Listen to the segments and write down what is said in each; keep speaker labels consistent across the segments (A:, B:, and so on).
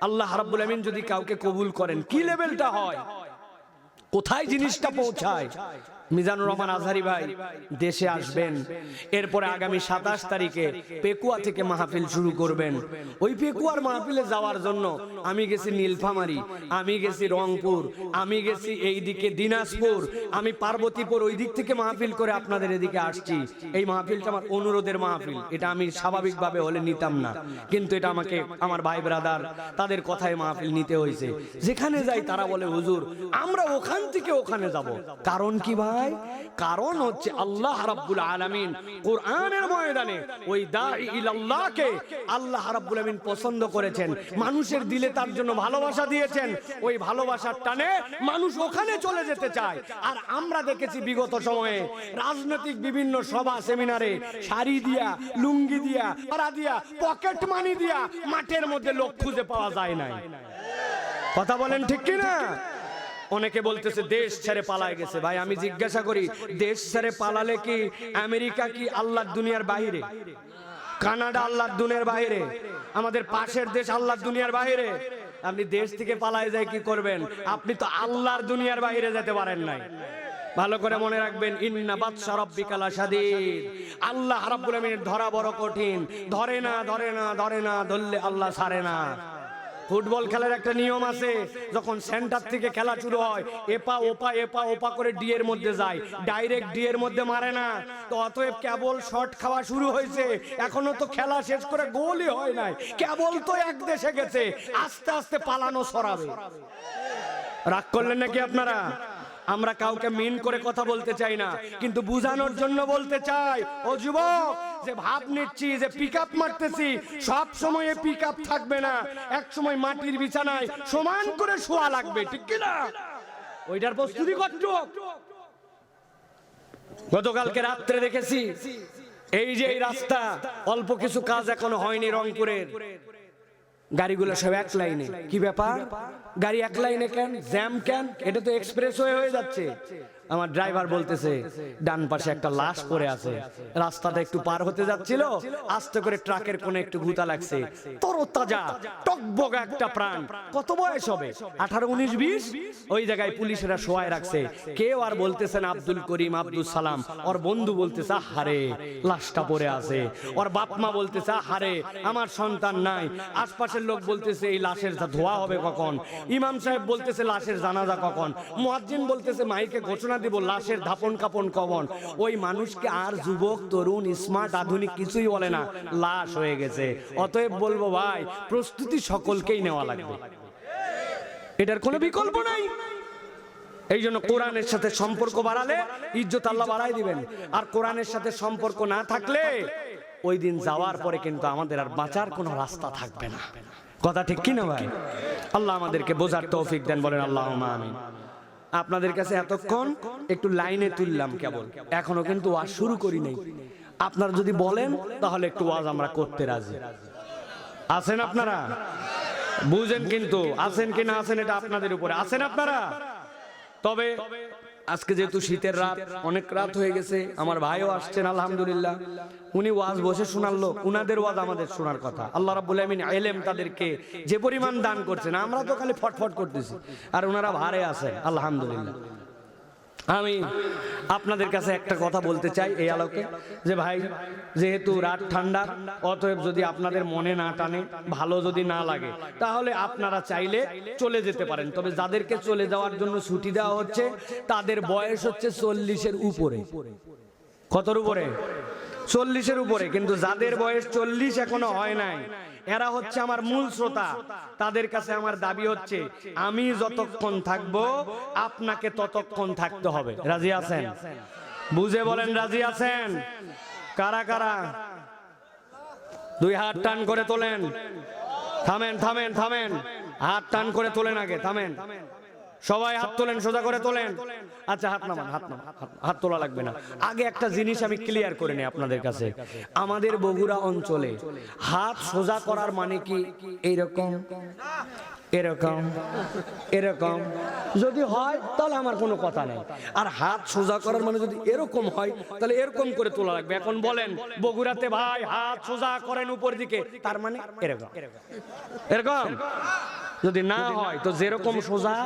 A: আল্লাহ রাব্বুল আমিন যদি কাউকে কবুল করেন কি লেভেলটা হয়? কোথায় জিনিসটা পৌঁছায়? মিজানুর রহমান আজহারি ভাই দেশে আসবেন। এরপরে আগামী সাতাশ তারিখে পেকুয়া থেকে মাহফিল শুরু করবেন। ওই পেকুয়ার মাহফিলে যাওয়ার জন্য আমি গেছি নীলফামারি আমি গেছি রংপুর আমি গেছি এইদিকে দিনাজপুর আমি পার্বতীপুর ওই দিক থেকে মাহফিল করে আপনাদের এদিকে আসছি। এই মাহফিলটা আমার অনুরোধের মাহফিল। এটা আমি স্বাভাবিকভাবে হলে নিতাম না। কিন্তু এটা আমাকে আমার ভাই ব্রাদার তাদের কথায় মাহফিল নিতে হয়েছে। যেখানে যাই তারা বলে হুজুর আমরা ওখান থেকে ওখানে যাব কারণ কি ভাই কারণ হচ্ছে আল্লাহ রাব্বুল আলামিন কোরআনের ময়দানে ওই দাঈ ইলাল্লাহকে আল্লাহ রাব্বুল আলামিন পছন্দ করেছেন। মানুষের দিলে তার জন্য ভালোবাসা দিয়েছেন। ওই ভালোবাসার টানে মানুষ ওখানে চলে যেতে চায়। আর আমরা দেখেছি বিগত সময়ে রাজনৈতিক বিভিন্ন সভা সেমিনারে শাড়ি দিয়া লুঙ্গি দিয়া পাড়া দিয়া পকেট মানি দিয়া মাঠের মধ্যে লোক খুঁজে পাওয়া যায় নাই। কথা বলেন ঠিক কি না অনেকে বলতেছে দেশ ছেড়ে পালায় গেছে। ভাই আমি জিজ্ঞাসা করি দেশ ছেড়ে পালালে কি আমেরিকা কি আল্লাহর দুনিয়ার বাহিরে কানাডা আল্লাহর দুনিয়ার বাইরে। আমাদের পাশের দেশ আল্লাহর দুনিয়ার বাইরে। আপনি দেশ থেকে পালায় যায় কি করবেন? আপনি তো আল্লাহর দুনিয়ার বাইরে যেতে পারেন নাই। ভালো করে মনে রাখবেন ইন্না বাদশা রাব্বিকা লাশাদীদ আল্লাহ রাব্বুল আমিনের ধরা বড় কঠিন। ধরে না ধরে না ধরে না ধরলে আল্লাহ ছাড়ে না। ফুটবল খেলার একটা নিয়ম আছে, যখন সেন্টার থেকে খেলা শুরু হয়, এপা, ওপা এপা, ওপা করে ডি এর মধ্যে যায় ডাইরেক্ট ডি এর মধ্যে মারে না। তো অতএব কেবল শট খাওয়া শুরু হয়েছে, এখনও তো খেলা শেষ করে গোলই হয় নাই, কেবল তো এক দেশে গেছে, আস্তে আস্তে পালানো সরাবে। রাগ করলেন নাকি আপনারা? আমরা কাউকে মিন করে কথা বলতে চাই না, কিন্তু বুঝানোর জন্য বলতে চাই, ও যুবক যে ভাব নিচ্ছি যে পিক মারতেছি সব সময় পিক থাকবে না। এক সময় মাটির বিছানায় সমান করে শোয়া লাগবে ঠিক কি না ওইটার প্রস্তুতি করছ? গতকালকে রাত্রে দেখেছি এই যে এই রাস্তা অল্প কিছু কাজ এখনও হয়নি রংপুরের। গাড়িগুলো সব এক লাইনে। কি ব্যাপার? গাড়ি এক লাইনে কেন? জ্যাম কেন? এটা তো এক্সপ্রেস হয়ে যাচ্ছে। আমার ড্রাইভার বলতেছে ডান পাশে একটা লাশ পড়ে আছে রাস্তাটা একটু পার হতে যাচ্ছিল আস্তে করে ট্রাকের কোণে একটু গুতা লাগছে তরতাজা টকবগা একটা প্রাণ কত বয়স হবে? আঠারো উনিশ বিশ? ওই জায়গায় পুলিশেরা শোয়ায় রাখছে কেউ আর বলতেছেন আব্দুল করিম আব্দুল সালাম। ওর বন্ধু বলতেছে হারে লাশটা পড়ে আছে। ওর বাপ মা বলতেছে হারে আমার সন্তান নাই। আশপাশের লোক বলতেছে এই লাশের ধোয়া হবে কখন ইমাম সাহেব বলতেছে লাশের জানাজা কখন? মুয়াজ্জিন বলতেছে মাইকে ঘোষণা দিব, লাশের ধাপন কাপন কখন ওই মানুষকে আর যুবক, তরুণ স্মার্ট আধুনিক কিছুই বলে না, লাশ হয়ে গেছে। অতএব বলব ভাই, প্রস্তুতি সকলকেই নেওয়া লাগবে। এটার কোনো বিকল্প নাই। এই জন্য কোরআনের সাথে সম্পর্ক বাড়ালে ইজ্জত আল্লাহ বাড়াই দিবেন। আর কোরআনের সাথে সম্পর্ক না থাকলে ওই দিন যাওয়ার পরে কিন্তু আমাদের আর বাঁচার কোনো রাস্তা থাকবে না। কথা ঠিক কি না ভাই? আল্লাহ আমাদেরকে বোঝার তৌফিক দেন, বলেন আল্লাহ আমিন। আপনাদের কাছে এতক্ষণ একটু লাইনে তুললাম কেবল। এখনও কিন্তু ওয়াজ শুরু করি নাই। আপনারা যদি বলেন তাহলে একটু ওয়াজ আমরা করতে রাজি। আছেন আপনারা? বুঝেন কিন্তু আছেন কি না আছেন এটা আপনাদের উপরে। আছেন আপনারা? তবে আজকে যেহেতু শীতের রাত অনেক রাত হয়ে গেছে আমার ভাইও আসছেন আলহামদুলিল্লাহ। উনি ওয়াজ বসে শোনালো উনাদের ওয়াজ আমাদের শোনার কথা। আল্লাহ রাবুল আমিন এলেম তাদেরকে যে পরিমাণ দান করছেন আমরা তো খালি ফটফট করতেছি। আর ওনারা ভারে আছে আলহামদুলিল্লাহ। আমি আপনাদের কাছে একটা কথা বলতে চাই এই আলোকে, যে ভাই, যেহেতু রাত ঠান্ডা, অতএব যদি আপনাদের মনে না টানে, ভালো যদি না লাগে, তাহলে আপনারা চাইলে চলে যেতে পারেন। তবে যাদেরকে চলে যাওয়ার জন্য ছুটি দেওয়া হচ্ছে, তাদের বয়স হচ্ছে চল্লিশের উপরে। কতর উপরে? চল্লিশের উপরে, কিন্তু যাদের বয়স চল্লিশ এখনও হয় নাই এরা হচ্ছে আমার মূল শ্রোতা। তাদের কাছে আমার দাবি হচ্ছে, আমি যতক্ষণ থাকব, আপনাকে ততক্ষণ থাকতে হবে। রাজি আছেন? বুঝে বলেন, রাজি আছেন? কারা কারা? দুই হাত টান করে তোলেন। থামেন থামেন থামেন। হাত টান করে তোলেন আগে, থামেন। সবাই হাত তোলেন সোজা করে তোলেন। আচ্ছা হাত নামান হাত নামান হাত- হাত তোলা লাগবে না। আগে একটা জিনিস আমি ক্লিয়ার করে নিই আপনাদের কাছে। আমাদের বগুড়া অঞ্চলে হাত সোজা করার মানে কি এইরকম। এরকম এরকম। যদি হয় তাহলে আমার কোনো কথা নেই। আর হাত সোজা করার মানে যদি এরকম হয় তাহলে এরকম করে তোলা লাগবে। এখন বলেন বগুড়াতে ভাই হাত সোজা করেন উপর দিকে তার মানে এরকম। এরকম? যদি না হয় তো যেরকম সোজা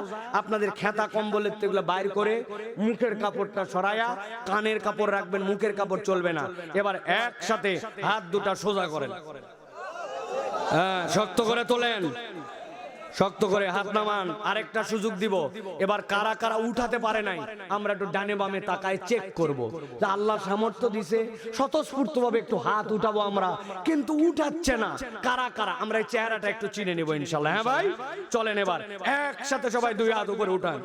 A: আপনাদের খেতা কম্বলের এগুলো বাইর করে মুখের কাপড়টা সরায়া কানের কাপড় রাখবেন মুখের কাপড় চলবে না। এবার একসাথে হাত দুটা সোজা করেন। হ্যাঁ শক্ত করে তোলেন। শক্ত করে হাত নামান, আরেকটা সুযোগ দিব। এবার কারা কারা উঠাতে পারে নাই, আমরা একটু ডানে বামে তাকায় চেক করব। যে আল্লাহ সামর্থ্য দিছে স্বতঃস্ফূর্ত ভাবে একটু হাত উঠাবো আমরা, কিন্তু উঠাচ্ছে না। কারা কারা? আমরা এই চেহারাটা একটু চিনে নেব ইনশাল্লাহ হ্যাঁ ভাই? চলেন এবার, একসাথে সবাই দুই হাত উপরে উঠান।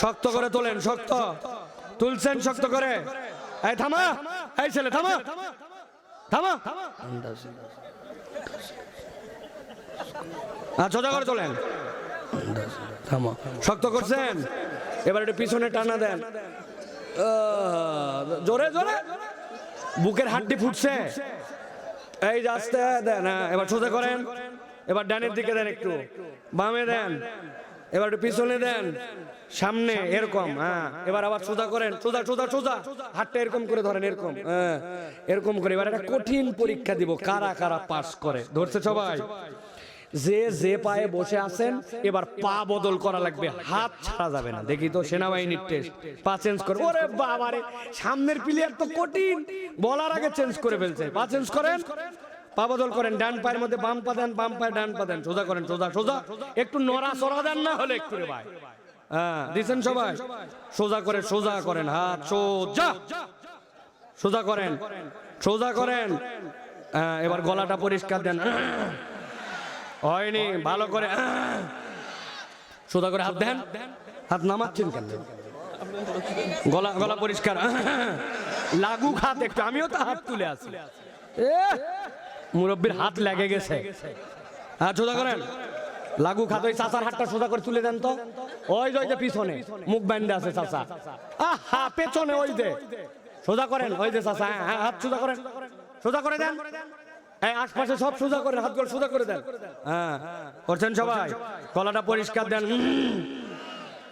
A: শক্ত করে তোলেন, শক্ত। তুলছেন শক্ত করে। এই, থামা! এই ছেলে, থামা! থামা! হ্যাঁ সোজা করে থামো। শক্ত করছেন? এবার একটু পিছনে টানা দেন। জোরে জোরে। বুকের হাড্ডি ফুটছে। এই যে আস্তে দেন হ্যাঁ এবার সোজা করেন। এবার ডানের দিকে দেন একটু। বামে দেন। এবার একটু পিছনে দেন। সামনে এরকম হ্যাঁ। এবার আবার সোজা করেন। সোজা সোজা সোজা। হাতটা এরকম করে ধরেন এরকম হ্যাঁ। এরকম করে। এবার একটা কঠিন পরীক্ষা দিব। কারা কারা পাস করে? ধরছে সবাই। যে যে পায়ে বসে আছেন এবার পা বদল করা লাগবে। হাত ছাড়া যাবে না। দেখি তো সেনাবাহিনীর টেস্ট পা চেঞ্জ করে ওরে বাবারে সামনের প্লেয়ার তো কঠিন। বলার আগে চেঞ্জ করে ফেলছে। পা চেঞ্জ করেন। পা বদল করেন। ডান পায়ের মধ্যে বাম পা দেন বাম পায়ে ডান পা দেন। সোজা করেন সোজা সোজা। একটু নড়া সরা দেন না হলে একটু ভাই। হ্যাঁ দিছেন সবাই? সোজা করে সোজা করেন। হাত সোজা। সোজা করেন। সোজা করেন। হ্যাঁ, এবার গলাটা পরিষ্কার দেন। হয়নি ভালো করে সোজা করে হাত দেন। হাত নামাচ্ছেন কেন? গলা গলা পরিষ্কার। লাগু হাত একটু আমিও তো হাত তুলে আছি। মুরব্বির হাত লেগে গেছে। হ্যাঁ সোজা করেন। লাগু খাত ওই চাচার হাতটা সোজা করে তুলে দেন তো। ওই যে ওই যে পিছনে মুখ ব্যান্ডে আছে চাচা। আহা পেছনে ওই যে। সোজা করেন ওই যে চাচা হ্যাঁ, হ্যাঁ হাত সোজা করেন। সোজা করে দেন। আশপাশে সব সোজা করেন হাতগুলো সোজা করে দেন। হ্যাঁ করছেন সবাই? কলাটা পরিষ্কার দেন।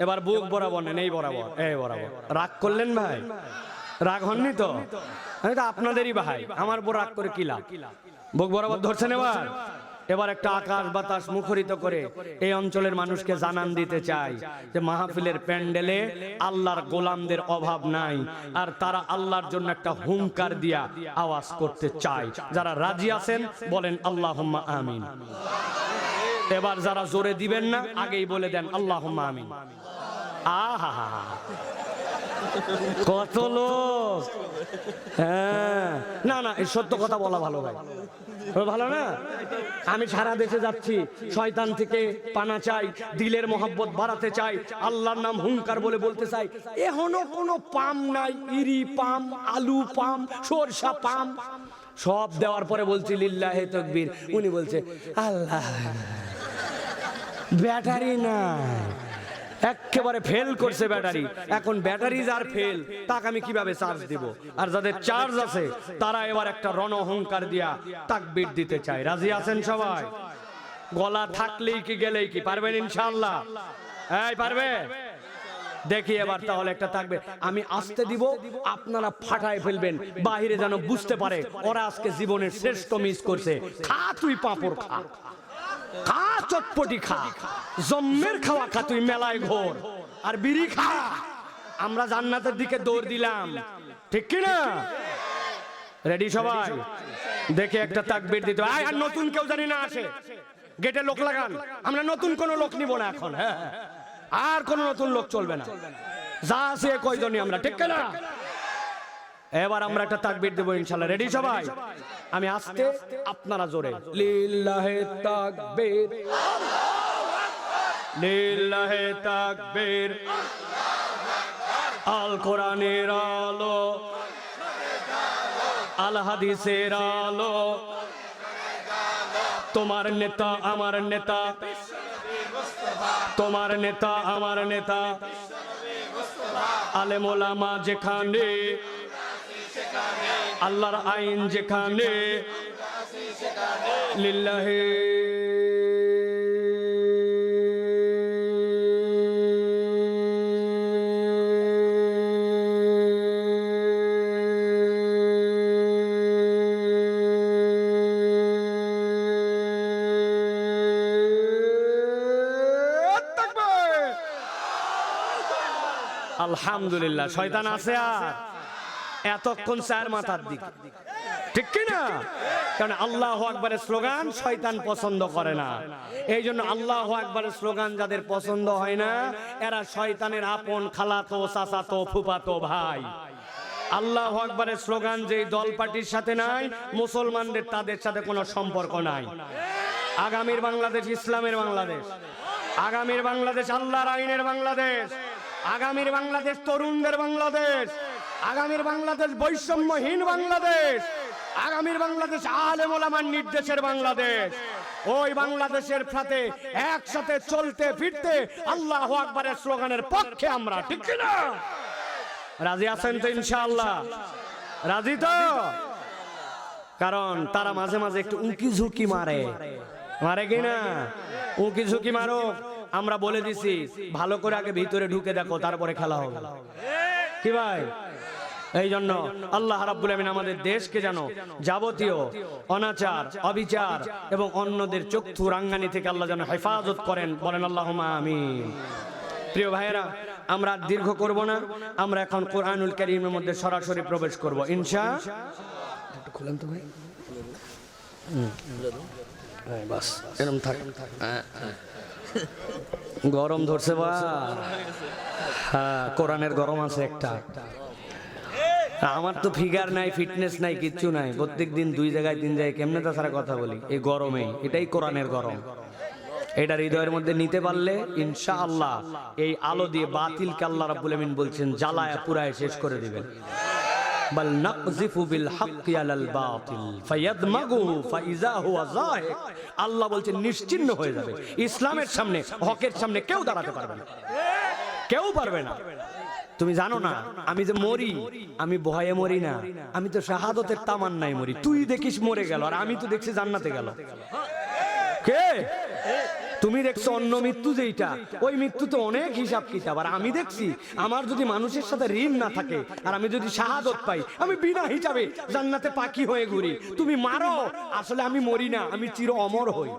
A: এবার বুক বরাবর নেন, এই বরাবর এই বরাবর। রাগ করলেন ভাই? রাগ হননি তো? আমি তো আপনাদেরই ভাই, আমার উপর রাগ করে কিলা বুক বরাবর ধরছেন এবার? এবার একটা আকাশ বাতাস মুখরিত করে এই অঞ্চলের মানুষকে জানান দিতে চাই যে মাহফিলের প্যান্ডেলে আল্লাহর গোলামদের অভাব নাই আর তারা আল্লাহর জন্য একটা হুঙ্কার দিয়া আওয়াজ করতে চায়। যারা রাজি আছেন বলেন আল্লাহ আমিন। এবার যারা জোরে দিবেন না আগেই বলে দেন আল্লাহ আমিন। আহা কত লোক? হ্যাঁ। না না, এই সত্য কথা বলা ভালো ভাই। ভালো না? আমি সারা দেশে যাচ্ছি, শয়তান থেকে পানা চাই, দিলের মোহাব্বত বাড়াতে চাই, আল্লাহর নাম হুঙ্কার বলে বলতে চাই। এখনও কোনো পাম নাই, ইরি পাম, আলু পাম, সরষা পাম। সব দেওয়ার পরে বলছি, লিল্লাহে তকবীর। উনি বলছে, আল্লাহ, ব্যাটারি নাই। একেবারে ফেল করছে ব্যাটারি এখন ব্যাটারি যার ফেল তাকে আমি কীভাবে চার্জ দিব? আর যাদের চার্জ আছে, তারা এবার একটা রণ অহংকার দিয়া তাকবির দিতে চায়। রাজি আছেন সবাই? গলা থাকলেই কি, গেলেই কি? পারবেন ইনশাল্লাহ এই, পারবে? দেখি এবার তাহলে একটা থাকবে আমি আসতে দিব, আপনারা ফাটায় ফেলবেন, বাহিরে যেন বুঝতে পারে, ওরা আজকে জীবনের শ্রেষ্ঠ মিস করছে। খা, তুই পাঁপড় খা। খা, চটপটি খা। জম্মের খাওয়া খা তুই মেলায় ঘোর। আর বিড়ি খা। আমরা জান্নাতের দিকে দৌড় দিলাম। ঠিক কি না? রেডি সবাই? দেখে একটা তাকবির দিতে আয়, আর নতুন কেউ জানি না আসে। গেটে লোক লাগান। আমরা নতুন কোনো লোক নিব না এখন। হ্যাঁ হ্যাঁ। আর কোনো নতুন লোক চলবে না। যা আছে কয়জনই আমরা, ঠিক না? এবার আমরা একটা তাকবির দেবো ইনশাল্লাহ। রেডি সবাই? আমি আসতে আপনারা জোরে। লিল্লাহে তাকবীর। লিল্লাহে তাকবীর। আল কোরআনের আলো। আল হাদিসের আলো। তোমার নেতা আমার নেতা। তোমার নেতা আমার নেতা। আলেমোলামা যেখানে আল্লাহর আইন যেখানে লিল্লাহে। আলহামদুলিল্লাহ শয়তান আছে আর? এতক্ষণ চার মাথার দিকে। ঠিক কি না? কারণ আল্লাহ আকবরের স্লোগান শয়তান পছন্দ করে না। এই জন্য আল্লাহ আকবরের স্লোগান যাদের পছন্দ হয় না এরা শয়তানের আপন খালাতো চাচাতো ফুপাতো ভাই। আল্লাহ আকবরের স্লোগান যেই দল পার্টির সাথে নাই মুসলমানদের তাদের সাথে কোনো সম্পর্ক নাই। আগামীর বাংলাদেশ ইসলামের বাংলাদেশ। আগামীর বাংলাদেশ আল্লাহর আইনের বাংলাদেশ। আগামীর বাংলাদেশ তরুণদের বাংলাদেশ। আগামীর বাংলাদেশ বৈষম্যহীন বাংলাদেশ। আগামীর বাংলাদেশ আলেম ওলামার নির্দেশের বাংলাদেশ। ওই বাংলাদেশের সাথে একসাথে চলতে ফিরতে আল্লাহ আকবরের স্লোগানের পক্ষে আমরা, ঠিক না রাজি আছেন তো ইনশাআল্লাহ? রাজি তো? কারণ তারা মাঝে মাঝে একটু উঁকি ঝুঁকি মারে। মারে কি না? উঁকি ঝুঁকি মারো আমরা বলে দিছি, ভালো করে আগে ভিতরে ঢুকে দেখো, তারপরে খেলা হবে। কি ভাই? এই জন্য আল্লাহ রাব্বুল আমিন আমাদের দেশকে যেন যাবতীয় অনাচার, অবিচার এবং অন্যদের চক্ষু রাঙ্গানি থেকে আল্লাহ যেন হেফাজত করেন, বলেন আল্লাহ আমিন। প্রিয় ভাইয়েরা, আমরা দীর্ঘ করব না, আমরা এখন কোরআনুল কারীমের মধ্যে সরাসরি প্রবেশ করব, ইনশা খুলেন তো ভাই বাস গরম ধরছে বা। হ্যাঁ কোরআনের গরম আছে একটা। আমার তো ফিগার নাই ফিটনেস নাই, কিচ্ছু নাই। প্রত্যেক দিন দুই জায়গায়, তিন জায়গায় কেমনে তাছাড়া কথা বলি? এই গরমে এটাই কোরআনের গরম। এটা হৃদয়ের মধ্যে নিতে পারলে ইনশা আল্লাহ এই আলো দিয়ে বাতিলকে আল্লাহ রাব্বুল আমিন বলছেন, জ্বালায়া পুরায় শেষ করে দিবেন। বল নাকযিফু বিল হাক্কি আলাল বাতিল ফায়াদমাগুহু ফাইজা হুয়া যাহিক। আল্লাহ বলছেন নিশ্চিহ্ন হয়ে যাবে। ইসলামের সামনে, হকের সামনে কেউ দাঁড়াতে পারবে না। কেউ পারবে না। তুমি জানো না, আমি যে মরি, আমি ভয়ে মরি না। আমি তো শাহাদতের তামান্নায় মরি। তুই দেখিস মরে গেল, আর আমি তো দেখছি জান্নাতে গেল। কে? তুমি দেখছ অন্য মৃত্যু যেইটা। ওই মৃত্যু তো অনেক হিসাব কিতাব। আর আমি দেখছি, আমার যদি মানুষের সাথে ঋণ না থাকে, আর আমি যদি শাহাদত পাই, আমি বিনা হিসাবে জান্নাতে পাখি হয়ে ঘুরি। তুমি মারো, আসলে আমি মরি না, আমি চির অমর হই।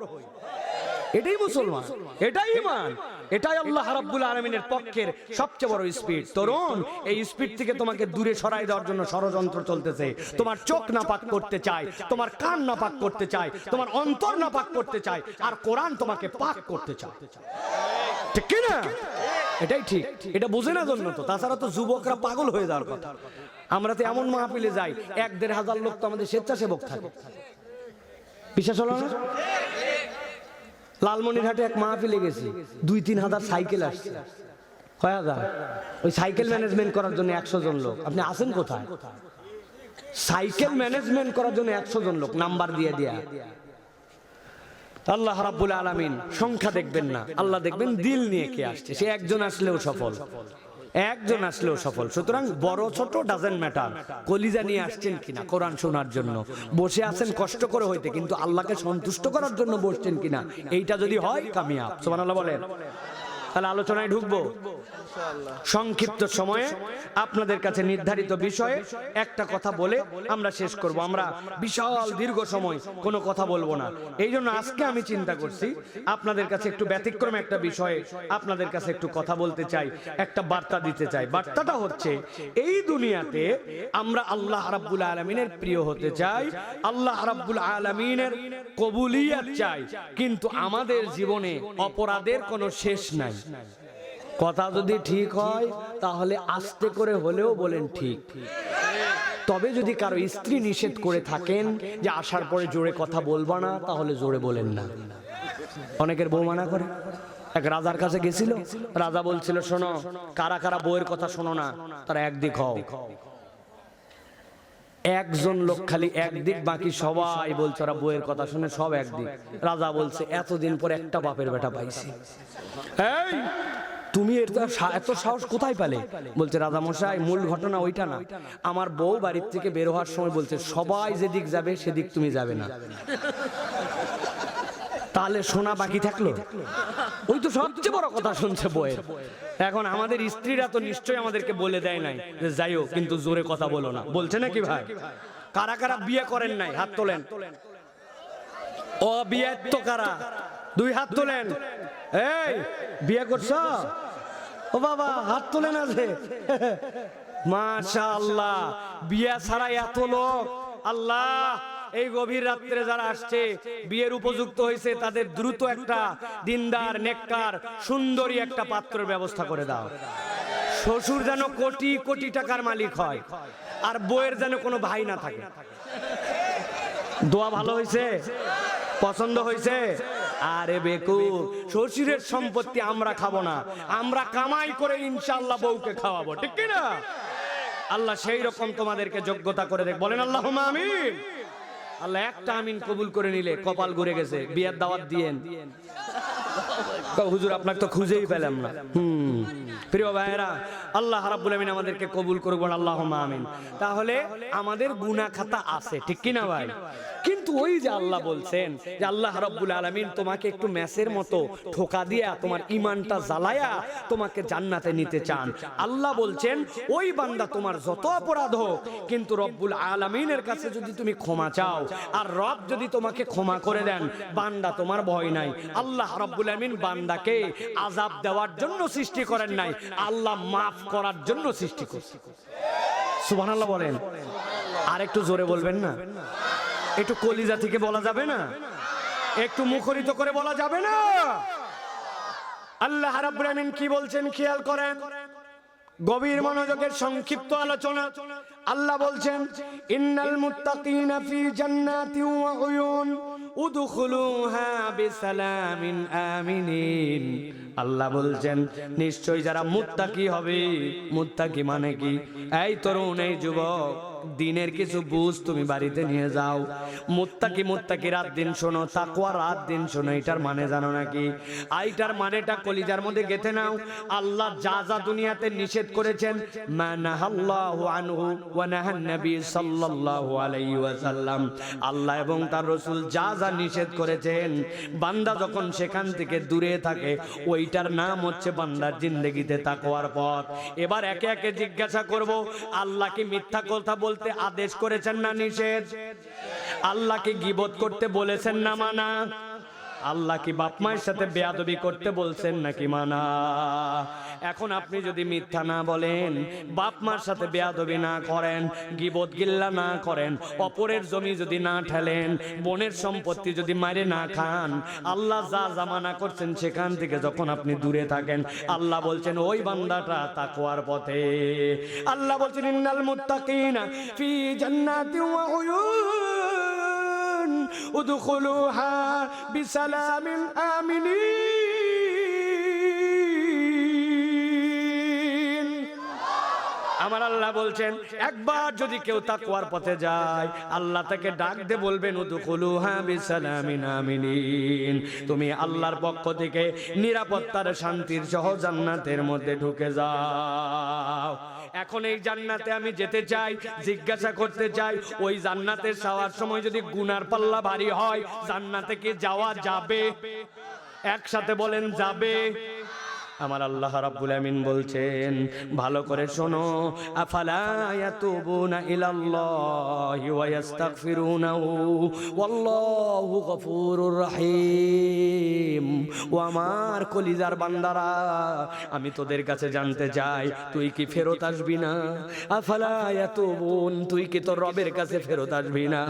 A: এটাই মুসলমান, এটাই ইমান এটাই আল্লাহ রাব্বুল আলামিনের পক্ষের সবচেয়ে বড় স্পিড তরুণ, এই স্পিড থেকে তোমাকে দূরে সরাই দেওয়ার জন্য ষড়যন্ত্র চলতেছে। তোমার চোখ না পাক করতে চায়, তোমার কান না পাক করতে চায়, তোমার অন্তর না পাক করতে চায়, আর কোরআন তোমাকে পাক করতে চায়। ঠিক কি না এটাই ঠিক। এটা বুঝে না জন্য তো। তাছাড়া তো যুবকরা পাগল হয়ে যাওয়ার কথা। আমরা তো এমন মাহফিলে যাই, এক দেড় হাজার লোক তো আমাদের স্বেচ্ছাসেবক থাকে। বিশ্বাস হলো না? লালমনিরহাটে এক মাহফিলে গেছি। দুই, তিন হাজার সাইকেল আসছে। কয় হাজার? ওই সাইকেল ম্যানেজমেন্ট করার জন্য একশো জন লোক। আপনি আসেন কোথায়? সাইকেল ম্যানেজমেন্ট করার জন্য একশো জন লোক। নাম্বার দিয়ে দেয়া। আল্লাহ রাব্বুল আলামিন সংখ্যা দেখবেন না। আল্লাহ দেখবেন দিল নিয়ে কে আসছে। সে একজন আসলেও সফল। একজন আসলেও সফল। সুতরাং বড় ছোট ডাজেন্ট ম্যাটার কলিজা নিয়ে আসছেন কিনা, কোরআন শোনার জন্য। বসে আছেন কষ্ট করে হইতে, কিন্তু আল্লাহকে সন্তুষ্ট করার জন্য বসছেন কিনা, এইটা যদি হয়, কামিয়াব। আল্লাহ বলেন। তাহলে আলোচনায় ঢুকবো। সংক্ষিপ্ত সময়ে আপনাদের কাছে নির্ধারিত বিষয়ে একটা কথা বলে আমরা শেষ করব। আমরা বিশাল দীর্ঘ সময় কোনো কথা বলব না। এই জন্য আজকে আমি চিন্তা করছি, আপনাদের কাছে একটু ব্যতিক্রম একটা বিষয়ে আপনাদের কাছে একটু কথা বলতে চাই, একটা বার্তা দিতে চাই। বার্তাটা হচ্ছে, এই দুনিয়াতে আমরা আল্লাহ রাব্বুল আলমিনের প্রিয় হতে চাই, আল্লাহ রাব্বুল আলমিনের কবুলিয়াত চাই। কিন্তু আমাদের জীবনে অপরাধের কোনো শেষ নাই। কথা যদি ঠিক হয়, তাহলে আস্তে করে হলেও বলেন ঠিক। তবে যদি কারও স্ত্রী নিষেধ করে থাকেন যে আসার পরে জোরে কথা বলবা না, তাহলে জোরে বলেন না। অনেকের বউ মানা করে। এক রাজার কাছে গেছিল, রাজা বলছিল, শোনো, কারা কারা বউয়ের কথা শোনো না, তারা একদিক হও। একজন লোক খালি একদিক বাকি সবাই বলছে ওরা বইয়ের কথা শুনে সব একদিক। রাজা বলছে এতদিন পর একটা বাপের বেটা পাইছি। এই! তুমি এত এত সাহস কোথায় পেলে? বলছে রাজা মশাই মূল ঘটনা ওইটা না। আমার বউ বাড়ির থেকে বের হওয়ার সময় বলছে সবাই যেদিক যাবে সেদিক তুমি যাবে না। তাহলে শোনা বাকি থাকল? ওই তো সবচেয়ে বড় কথা শুনছে বইয়ের এখন আমাদের স্ত্রীরা তো নিশ্চয়ই আমাদেরকে বলে দেয় নাই যে যাইও কিন্তু জোরে কথা বলো না। বলছে নাকি ভাই? কারা কারা বিয়ে করেন নাই? হাত তোলেন। ও বিয়ে তো কারা? দুই হাত তোলেন। এই, বিয়ে করছ? ও বাবা, হাত তোলে না যে। মাশাআল্লাহ, বিয়া ছাড়া এত লোক। আল্লাহ এই গভীর রাত্রে যারা আসছে, বিয়ের উপযুক্ত হয়েছে, তাদের দ্রুত একটা দিনদার, নেককার, সুন্দরী একটা পাত্রের ব্যবস্থা করে দাও। শ্বশুর যেন কোটি কোটি টাকার মালিক হয়, আর বইয়ের যেন কোনো ভাই না থাকে। দোয়া ভালো হয়েছে? পছন্দ হয়েছে? আরে বেকু, শ্বশুরের সম্পত্তি আমরা খাব না। আমরা কামাই করে ইনশাল্লাহ বউকে খাওয়াবো, ঠিক কি না আল্লাহ সেই রকম তোমাদেরকে যোগ্যতা করে দেখ। বলেন আল্লাহ আমিন। আল্লাহ একটা আমিন কবুল করে নিলে কপাল ঘুরে গেছে, বিয়ের দাওয়াত দিয়েন। হুজুর, আপনাকে তো খুঁজেই পেলাম না। হুম। প্রিয় ভাইয়েরা, আল্লাহ রাব্বুল আমিন আমাদেরকে কবুল করুক বলেন আল্লাহ আমিন। তাহলে আমাদের গুনাহ খাতা আছে, ঠিক কি না ভাই? কিন্তু ওই যে আল্লাহ বলছেন যে আল্লাহ রাব্বুল আলামিন তোমাকে একটু ম্যাসের মতো ঠোকা দিয়া তোমার ইমানটা জ্বালায়া তোমাকে জান্নাতে নিতে চান। আল্লাহ বলছেন, ওই বান্দা তোমার যত অপরাধ হোক, কিন্তু রব্বুল আলামিনের কাছে যদি তুমি ক্ষমা চাও, আর রব যদি তোমাকে ক্ষমা করে দেন, বান্দা তোমার ভয় নাই। আল্লাহ রব্বুল আমিন বান্দাকে আজাব দেওয়ার জন্য সৃষ্টি করেন নাই। আল্লাহ মাফ করার জন্য সৃষ্টি করছে। সুবহানাল্লাহ বলেন। আর একটু জোরে বলবেন না? একটু কলিজা থেকে বলা যাবে না? একটু মুখরিত করে বলা যাবে না? আল্লাহ রাব্বুল কি বলছেন খেয়াল করেন? গভীর মনোযোগের সংক্ষিপ্ত আলোচনা। আল্লাহ বলছেন, ইন্নাল মুত্তাকিনা ফি জান্নাতি ওয়া উয়ুন। উদখুলুহা আল্লাহ বলছেন নিশ্চয় যারা মুত্তাকি হবে মুত্তাকি মানে কি? এই তরুণ এই যুবক দিনের কিছু বুঝ তুমি বাড়িতে নিয়ে যাও। মুত্তাকি মুত্তাকি রাত দিন শোনো, তাকওয়া রাত দিন শোনো, এটার মানে জানো নাকি? আইটার মানেটা কলিজার মধ্যে গেথে নাও। আল্লাহ যা যা দুনিয়াতে নিষেধ করেছেন আল্লাহ এবং তার রাসূল যা যা নিষেধ করেছেন, বান্দা যখন সেখান থেকে দূরে থাকে, ওইটার নাম হচ্ছে বান্দার জিন্দগিতে তাকওয়ার পথ। এবার একে একে জিজ্ঞাসা করব, আল্লাহ কি মিথ্যা কথা বলতে আদেশ করেছেন না নিষেধ? আল্লাহকে গিবত করতে বলেছেন না মানা? আল্লাহ কি বাপ মায়ের সাথে বেয়াদবি করতে বলছেন নাকি মানা? এখন আপনি যদি মিথ্যা না বলেন, বাপ মার সাথে বেয়াদবি না করেন, গিবত গিল্লা না করেন, অপরের জমি যদি না ঠেলেন, বোনের সম্পত্তি যদি মারে না খান, আল্লাহ যা জামানা করছেন সেখান থেকে যখন আপনি দূরে থাকেন, আল্লাহ বলছেন, ওই বান্দাটা তাকওয়ার পথে। আল্লাহ বলছেন, ইন্নাল মুত্তাকিনা ফি জান্নাতি ওয়া উয়ুন উদখুলুহা بسلام আমিনিন। আমার আল্লাহ বলছেন, একবার যদি কেউ তাকওয়ার পথে যায়, আল্লাহ তাকে ডাক দে বলবেন তুমি আল্লাহর পক্ষ থেকে নিরাপত্তার শান্তির সহ জান্নাতের মধ্যে ঢুকে যাও। এখন এই জান্নাতে আমি যেতে চাই, জিজ্ঞাসা করতে চাই, ওই জান্নাতে যাওয়ার সময় যদি গুনার পাল্লা ভারী হয়, জান্নাতে কি যাওয়া যাবে? একসাথে বলেন, যাবে। আমার আল্লাহ রাব্বুল আমিন বলছেন, ভালো করে শোনো, আফালা ইয়াতুবুনা ইলাল্লাহি ওয়া ইস্তাগফিরুনাহু ওয়াল্লাহু গফুরুর রহিম। ও আমার কলিজার বান্দারা, আমি তোদের কাছে জানতে চাই, তুই কি ফেরত আসবি না? আফালা ইয়াতুবুন, তুই কি তোর রবের কাছে ফেরত আসবি না?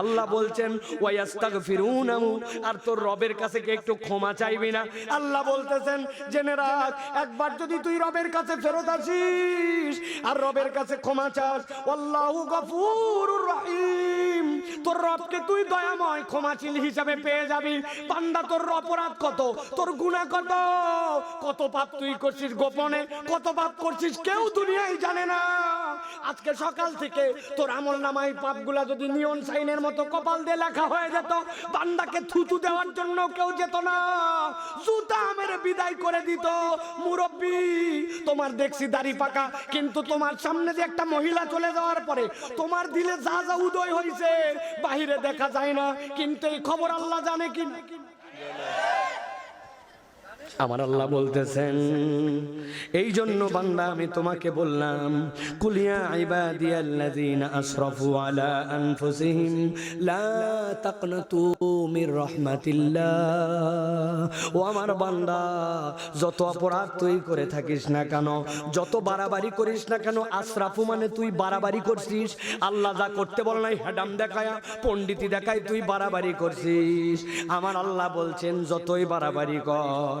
A: আল্লাহ বলছেন, ওয়া ইস্তাগফিরুনাহু আর তোর রবের কাছে কি একটু ক্ষমা চাইবি না? আল্লাহ বলতেছেন, জেনে রাখ একবার যদি তুই রবের কাছে ফেরত আসিস আর রবের কাছে ক্ষমা চাস, আল্লাহ গফুর রহিম। তোর রবকে তুই দয়াময় ক্ষমাশীল হিসাবে পেয়ে যাবি। বান্দা, তোর অপরাধ কত? তোর গুনাহ কত? কত পাপ তুই করছিস গোপনে? কত পাপ করছিস কেউ দুনিয়ায় জানে না। আজকে সকাল থেকে তোর আমল নামাই পাপগুলা যদি নিয়ন সাইনের মতো কপাল দিয়ে লেখা হয়ে যেত, বান্দাকে থুতু দেওয়ার জন্য কেউ যেত না। জুতা মেরে বিদায় করে দিত। মুরব্বী, তোমার দেখছি দাড়ি পাকা, কিন্তু তোমার সামনে যে একটা মহিলা চলে যাওয়ার পরে তোমার দিলে যা যা উদয় হয়েছে বাহিরে দেখা যায় না কিন্তু এই খবর আল্লাহ জানে কি আমার আল্লাহ বলতেছেন এই জন্য বান্দা আমি তোমাকে বললাম কুলিয়া ইবাদিয়াল্লাযীনা আসরাফু আলা আনফুসিহিম, লা তাকনাতু মির রাহমাতিল্লাহ। ও আমার বান্দা, যত অপরাধ তুই করে থাকিস না কেন, যত বাড়াবাড়ি করিস না কেন আশরাফু মানে তুই বাড়াবাড়ি করছিস। আল্লাহ যা করতে বল নাই হ্যাডাম দেখায়া, পণ্ডিতি দেখায় তুই বাড়াবাড়ি করছিস। আমার আল্লাহ বলছেন, যতই বাড়াবাড়ি কর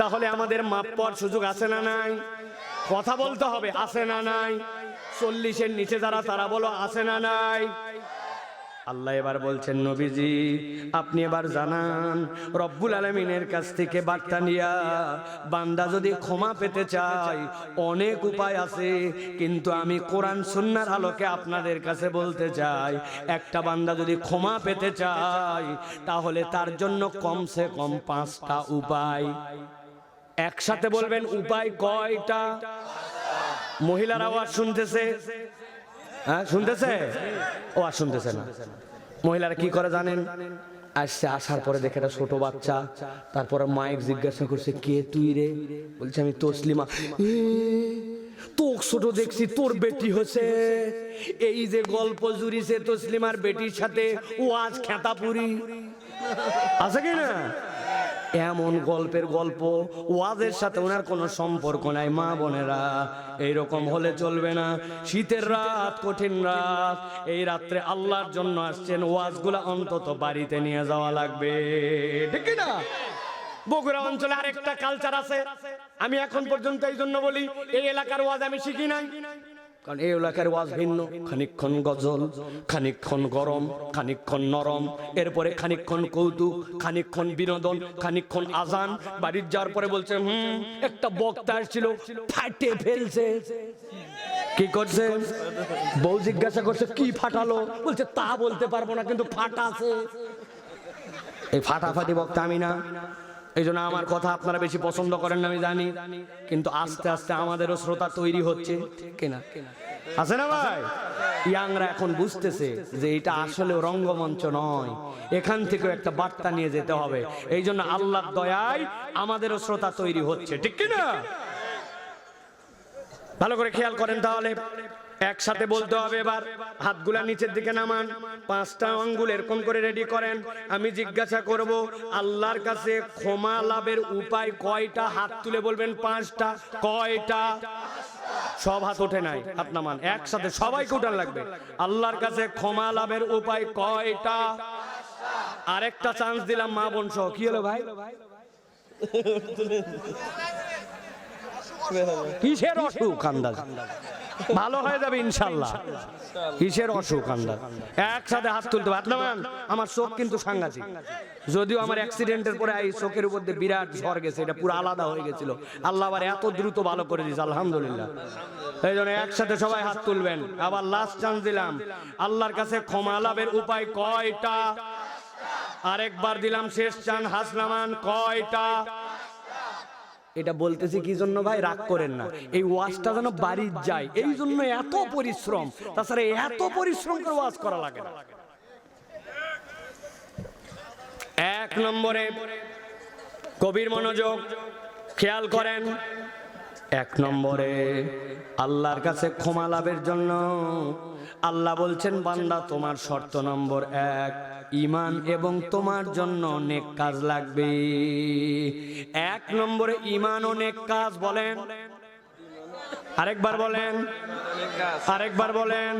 A: তাহলে আমাদের মাপ পাওয়ার সুযোগ আছে না নাই? কথা বলতে হবে, আছে না নাই? চল্লিশের নিচে যারা, তারা বলো, আছে না নাই? আল্লাহ এবার বলছেন, নবীজি, আপনি এবার জানান, রব্বুল আলমিনের কাছ থেকে বার্তা নিয়া বান্দা যদি ক্ষমা পেতে চায়, অনেক উপায় আছে, কিন্তু আমি কোরআন সুন্নার আলোকে আপনাদের কাছে বলতে চাই, একটা বান্দা যদি ক্ষমা পেতে চায়, তাহলে তার জন্য কমসে কম পাঁচটা উপায়। একসাথে বলবেন উপায় কয়টা? মহিলার আওয়াজ শুনতেছে? হ্যাঁ শুনতেছে? ও আর শুনতেছে না। মহিলারা কি করে জানেন? আসছে আসার পরে দেখে একটা ছোট বাচ্চা তারপরে মাইক জিজ্ঞাসা করছে কে তুই রে? বলছে আমি তসলিমা। তোক ছোট দেখছি তোর বেটি হচ্ছে। এই যে গল্প জুড়িছে তসলিমার বেটির সাথে ও আজ খেতাপুরি। আছে কি না? এমন গল্পের গল্প, ওয়াজের সাথে ওনার কোনো সম্পর্ক নাই, মা বোনেরা। এইরকম হলে চলবে না। শীতের রাত, কঠিন রাত, এই রাত্রে আল্লাহর জন্য আসছেন, ওয়াজগুলা অন্তত বাড়িতে নিয়ে যাওয়া লাগবে। ঠিক না বগুড়া অঞ্চলে আরেকটা কালচার আছে। আমি এখন পর্যন্ত এই জন্য বলি, এই এলাকার ওয়াজ আমি শিখি নাই। কারণ এই এলাকার ওয়াজ ভিন্ন। খানিকক্ষণ গজল, খানিকক্ষণ গরম, খানিকক্ষণ নরম। এরপরে খানিকক্ষণ কৌতুক, খানিকক্ষণ বিনোদন, খানিকক্ষণ আজান। বাড়ির যাওয়ার পরে বলছে, হুম, একটা বক্তা আসছিল ফাটে ফেলছে। কি করছে? বউ জিজ্ঞাসা করছে, কি ফাটালো? বলছে, তা বলতে পারব না, কিন্তু ফাটাছে এই ফাটাফাটি বক্তা আমি না। এই জন্য আমার কথা আপনারা বেশি পছন্দ করেন না আমি জানি। কিন্তু আস্তে আস্তে আমাদেরও শ্রোতা তৈরি হচ্ছে। কেনা আছে না ভাই? ইয়াংরা এখন বুঝতেছে যে এটা আসলে রঙ্গমঞ্চ নয়। এখান থেকেও একটা বার্তা নিয়ে যেতে হবে। এই জন্য আল্লাহর দয়ায় আমাদেরও শ্রোতা তৈরি হচ্ছে। ঠিক কিনা? ভালো করে খেয়াল করেন তাহলে। একসাথে বলতে হবে এবার। হাতগুলা নিচের দিকে নামান। পাঁচটা আঙ্গুল এরকম করে রেডি করেন। আমি জিজ্ঞাসা করব, আল্লাহর কাছে ক্ষমা লাভের উপায় কয়টা? হাত তুলে বলবেন পাঁচটা। কয়টা? সব হাত ওঠে নাই, হাত নামান। একসাথে সবাইকে উঠান লাগবে। আল্লাহর কাছে ক্ষমা লাভের উপায় কয়টা? আরেকটা চান্স দিলাম মা বোন সহ। কি হলো ভাই? কিসের অসুখ? আন্দাজ? ভালো হয়ে যাবে, ইনশাল্লাহ। কিসের অসুখ, আন্দাজ? একসাথে হাত তুলতে। হাত আমার চোখ কিন্তু সাংঘাতিক। যদিও আমার অ্যাক্সিডেন্টের পরে এই চোখের উপর দিয়ে বিরাট ঝড় গেছে, এটা পুরো আলাদা হয়ে গেছিল। আল্লাহ আবার এত দ্রুত ভালো করে দিয়েছে, আলহামদুলিল্লাহ। এই জন্য একসাথে সবাই হাত তুলবেন। আবার লাস্ট চান্স দিলাম। আল্লাহর কাছে ক্ষমা লাভের উপায় কয়টা? আরেকবার দিলাম শেষ চান হাসনামান, কয়টা? এটা বলতেছি কি জন্য ভাই? রাগ করেন না। এই ওয়াজটা যেন বাড়ির যায়। এই জন্য এত পরিশ্রম। তাছাড়া এত পরিশ্রম করে ওয়াজ করা লাগে না। এক নম্বরে কবির মনোযোগ, খেয়াল করেন। এক নম্বরে আল্লাহর কাছে ক্ষমা লাভের জন্য আল্লাহ বলছেন, বান্দা, তোমার শর্ত নম্বর এক। ইমান এবং তোমার জন্য অনেক কাজ লাগবে। এক নম্বরে ইমান ও নেক কাজ বলেন। আরেকবার বলেন। আরেকবার বলেন।